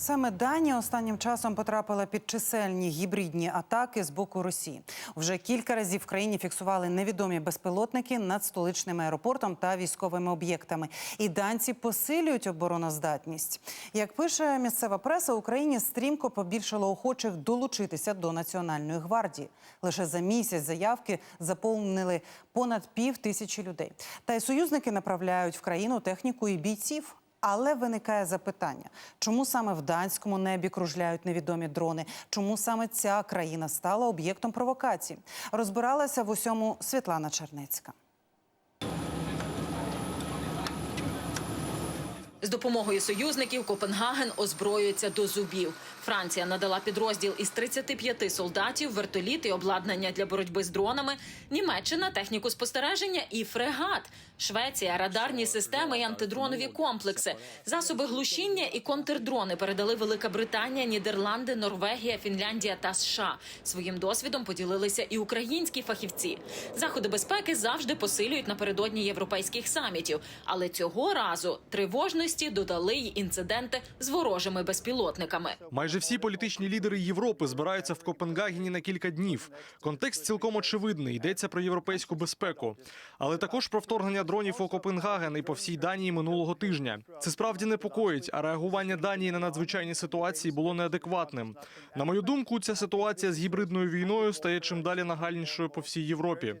Саме Данія останнім часом потрапила під чисельні гібридні атаки з боку Росії. Вже кілька разів в країні фіксували невідомі безпілотники над столичним аеропортом та військовими об'єктами. І данці посилюють обороноздатність. Як пише місцева преса, Україні стрімко побільшало охочих долучитися до національної гвардії. Лише за місяць заявки заповнили понад пів тисячі людей. Та й союзники направляють в країну техніку і бійців. Але виникає запитання, чому саме в данському небі кружляють невідомі дрони? Чому саме ця країна стала об'єктом провокації? Розбиралася в усьому Світлана Чернецька. З допомогою союзників Копенгаген озброюється до зубів. Франція надала підрозділ із 35 солдатів, вертоліт і обладнання для боротьби з дронами. Німеччина техніку спостереження і фрегат. Швеція радарні системи і антидронові комплекси, засоби глушіння і контрдрони передали Велика Британія, Нідерланди, Норвегія, Фінляндія та США. Своїм досвідом поділилися і українські фахівці. Заходи безпеки завжди посилюють напередодні європейських самітів, але цього разу тривожності додали й інциденти з ворожими безпілотниками. Майже всі політичні лідери Європи збираються в Копенгагені на кілька днів. Контекст цілком очевидний. Йдеться про європейську безпеку, але також про вторгнення дронів у Копенгаген і по всій Данії минулого тижня. Це справді непокоїть, а реагування Данії на надзвичайні ситуації було неадекватним. На мою думку, ця ситуація з гібридною війною стає чим далі нагальнішою по всій Європі.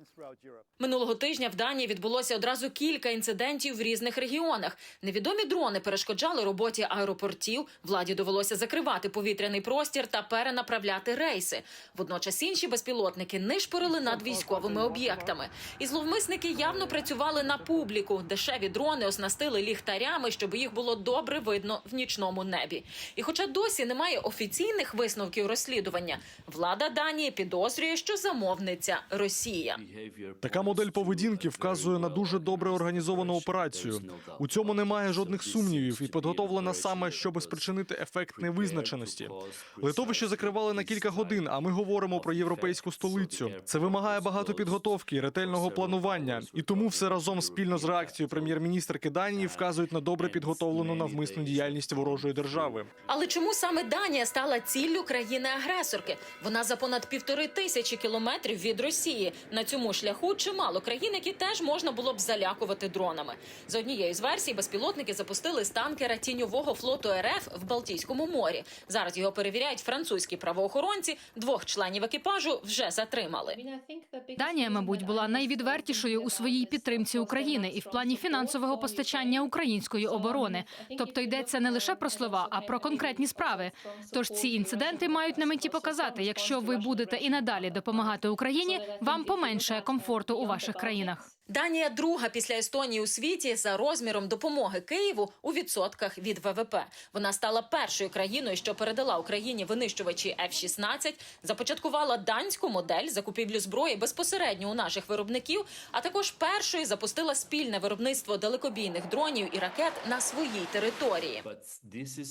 Минулого тижня в Данії відбулося одразу кілька інцидентів в різних регіонах. Невідомі дрони перешкоджали роботі аеропортів. Владі довелося закривати повітряний простір та перенаправляти рейси. Водночас інші безпілотники нишпорили над військовими об'єктами. І зловмисники явно працювали на публіку. Дешеві дрони оснастили ліхтарями, щоб їх було добре видно в нічному небі. І, хоча досі немає офіційних висновків розслідування, влада Данії підозрює, що замовниця Росія. Така модель поведінки вказує на дуже добре організовану операцію. У цьому немає жодних сумнівів і підготовлена саме, щоб спричинити ефект невизначеності. Литовище закривали на кілька годин, а ми говоримо про європейську столицю. Це вимагає багато підготовки, ретельного планування, і тому все разом спільно з реакцією прем'єр-міністрки Данії вказують на добре підготовлену навмисну діяльність ворожої держави. Але чому саме Данія стала ціллю країни-агресорки? Вона за понад півтори тисячі кілометрів від Росії. На цьому шляху чимало країн, які теж можна було б залякувати дронами. За однією з версій, безпілотники запустили з танкера тіньового флоту РФ в Балтійському морі. Зараз його перевіряють французькі правоохоронці. Двох членів екіпажу вже затримали. Данія, мабуть, була найвідвертішою у своїй підтримці України і в плані фінансового постачання української оборони. Тобто йдеться не лише про слова, а про конкретні справи. Тож ці інциденти мають на меті показати, якщо ви будете і надалі допомагати Україні, вам поменшає комфорту у ваших країнах. Данія друга після Естонії у світі за розміром допомоги Києву у відсотках від ВВП. Вона стала першою країною, що передала Україні винищувачі F-16, започаткувала данську модель закупівлю зброї безпосередньо у наших виробників, а також першою запустила спільне виробництво далекобійних дронів і ракет на своїй території.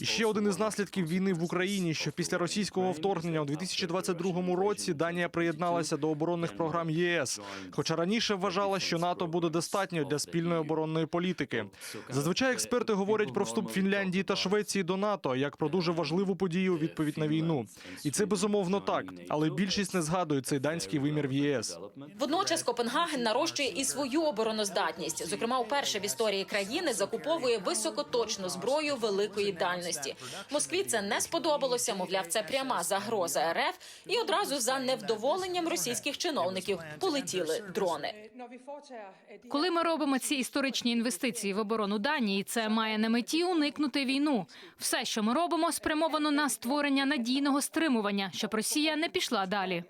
Ще один із наслідків війни в Україні, що після російського вторгнення у 2022 році Данія приєдналася до оборонних програм ЄС, хоча раніше вважала, що НАТО буде достатньо для спільної оборонної політики. Зазвичай експерти говорять про вступ Фінляндії та Швеції до НАТО як про дуже важливу подію у відповідь на війну. І це безумовно так, але більшість не згадує цей данський вимір в ЄС. Водночас Копенгаген нарощує і свою обороноздатність. Зокрема, вперше в історії країни закуповує високоточну зброю великої дальності. Москві це не сподобалося. Мовляв, це пряма загроза РФ. І одразу за невдоволенням російських чиновників полетіли дрони. Коли ми робимо ці історичні інвестиції в оборону Данії, це має на меті уникнути війну. Все, що ми робимо, спрямовано на створення надійного стримування, щоб Росія не пішла далі.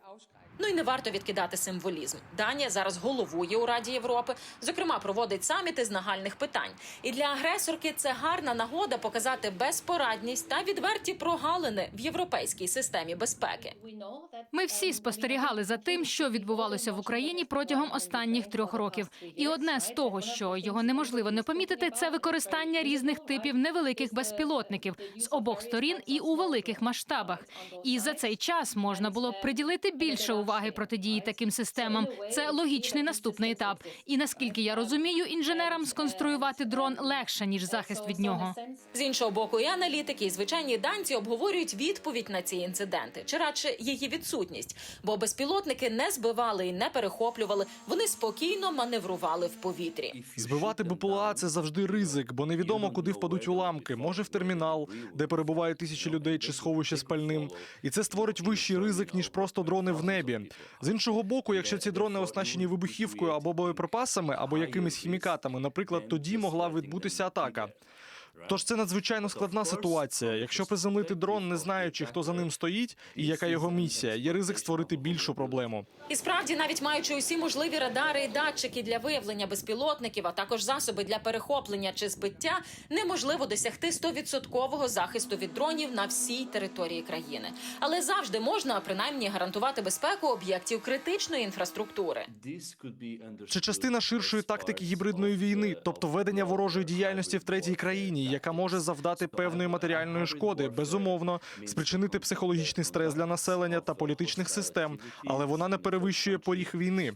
Ну і не варто відкидати символізм. Данія зараз головує у Раді Європи, зокрема, проводить саміти з нагальних питань. І для агресорки це гарна нагода показати безпорадність та відверті прогалини в європейській системі безпеки. Ми всі спостерігали за тим, що відбувалося в Україні протягом останніх трьох років. І одне з того, що його неможливо не помітити, це використання різних типів невеликих безпілотників з обох сторін і у великих масштабах. І за цей час можна було б приділити більше уваги уваги протидії таким системам. Це логічний наступний етап. І наскільки я розумію, інженерам сконструювати дрон легше ніж захист від нього. З іншого боку, і аналітики, і звичайні данці обговорюють відповідь на ці інциденти, чи радше її відсутність. Бо безпілотники не збивали і не перехоплювали. Вони спокійно маневрували в повітрі. Збивати БПЛА – це завжди ризик, бо невідомо, куди впадуть уламки. Може в термінал, де перебуває тисячі людей чи сховище з пальним. І це створить вищий ризик, ніж просто дрони в небі. З іншого боку, якщо ці дрони оснащені вибухівкою або боєприпасами, або якимись хімікатами, наприклад, тоді могла відбутися атака. Тож це надзвичайно складна ситуація. Якщо приземлити дрон, не знаючи, хто за ним стоїть і яка його місія, є ризик створити більшу проблему. І справді, навіть маючи усі можливі радари і датчики для виявлення безпілотників, а також засоби для перехоплення чи збиття, неможливо досягти 100% захисту від дронів на всій території країни. Але завжди можна принаймні гарантувати безпеку об'єктів критичної інфраструктури. Чи частина ширшої тактики гібридної війни, тобто ведення ворожої діяльності в третій країні, яка може завдати певної матеріальної шкоди, безумовно, спричинити психологічний стрес для населення та політичних систем, але вона не перевищує поріг війни.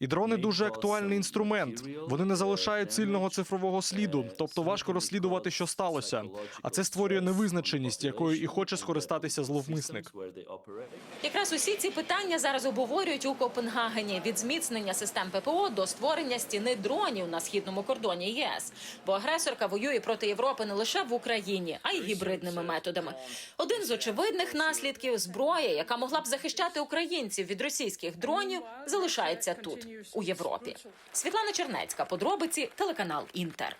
І дрони дуже актуальний інструмент. Вони не залишають сильного цифрового сліду, тобто важко розслідувати, що сталося. А це створює невизначеність, якою і хоче скористатися зловмисник. Якраз усі ці питання зараз обговорюють у Копенгагені від зміцнення систем ППО до створення стіни дронів на східному кордоні ЄС. Бо агресорка воює проти Європи не лише в Україні, а й гібридними методами. Один з очевидних наслідків зброя, яка могла б захищати українців від російських дронів, залишається тут, у Європі. Світлана Чернецька, подробиці, телеканал Інтер.